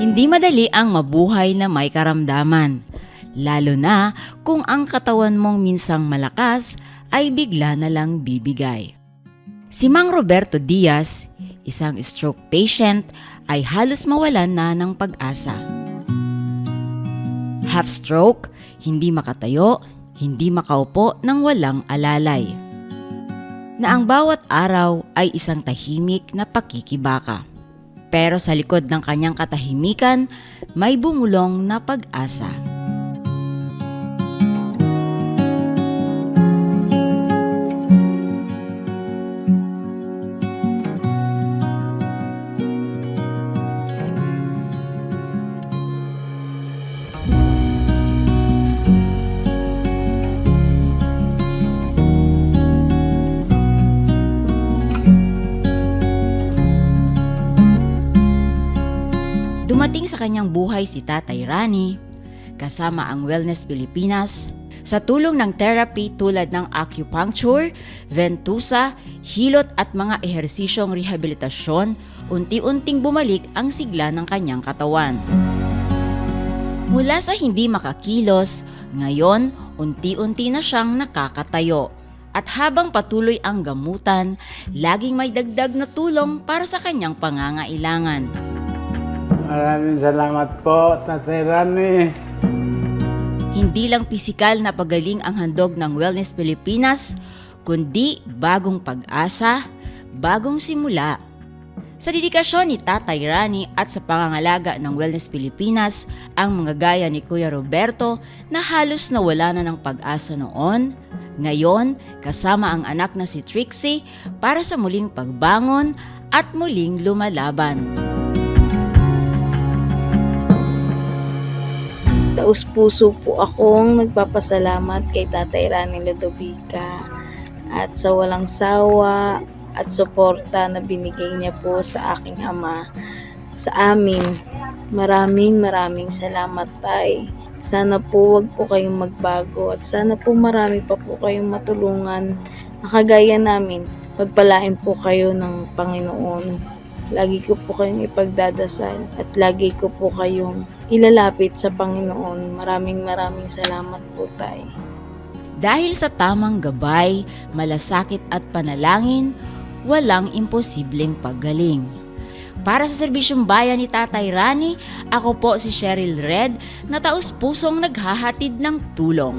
Hindi madali ang mabuhay na may karamdaman, lalo na kung ang katawan mong minsang malakas ay bigla na lang bibigay. Si Mang Roberto Diaz, isang stroke patient, ay halos mawalan na ng pag-asa. Half stroke, hindi makatayo, hindi makaupo ng walang alalay. Na ang bawat araw ay isang tahimik na pakikibaka. Pero sa likod ng kanyang katahimikan, may bumulong na pag-asa. Dumating sa kanyang buhay si Tatay Rani, kasama ang Wellness Pilipinas, sa tulong ng therapy tulad ng acupuncture, ventusa, hilot at mga ehersisyong rehabilitasyon, unti-unting bumalik ang sigla ng kanyang katawan. Mula sa hindi makakilos, ngayon unti-unti na siyang nakakatayo. At habang patuloy ang gamutan, laging may dagdag na tulong para sa kanyang pangangailangan. Maraming salamat po, Tatay Rani. Hindi lang pisikal na pagaling ang handog ng Wellness Pilipinas, kundi bagong pag-asa, bagong simula. Sa dedikasyon ni Tatay Rani at sa pangangalaga ng Wellness Pilipinas, ang mga gaya ni Kuya Roberto na halos nawala na ng pag-asa noon, ngayon kasama ang anak na si Trixie para sa muling pagbangon at muling lumalaban. Taus puso po akong nagpapasalamat kay Tatay Rani Ludovica at sa walang sawa at suporta na binigay niya po sa aking ama sa amin. Maraming maraming salamat tay. Sana po wag po kayong magbago at sana po marami pa po kayong matulungan na kagaya namin. Pagpalain po kayo ng Panginoon. Lagi ko po kayong ipagdadasal at lagi ko po kayong ilalapit sa Panginoon. Maraming maraming salamat po tay. Dahil sa tamang gabay, malasakit at panalangin, walang imposibleng paggaling. Para sa Serbisyong Bayan ni Tatay Rani, ako po si Cheryl Red na taus-pusong naghahatid ng tulong.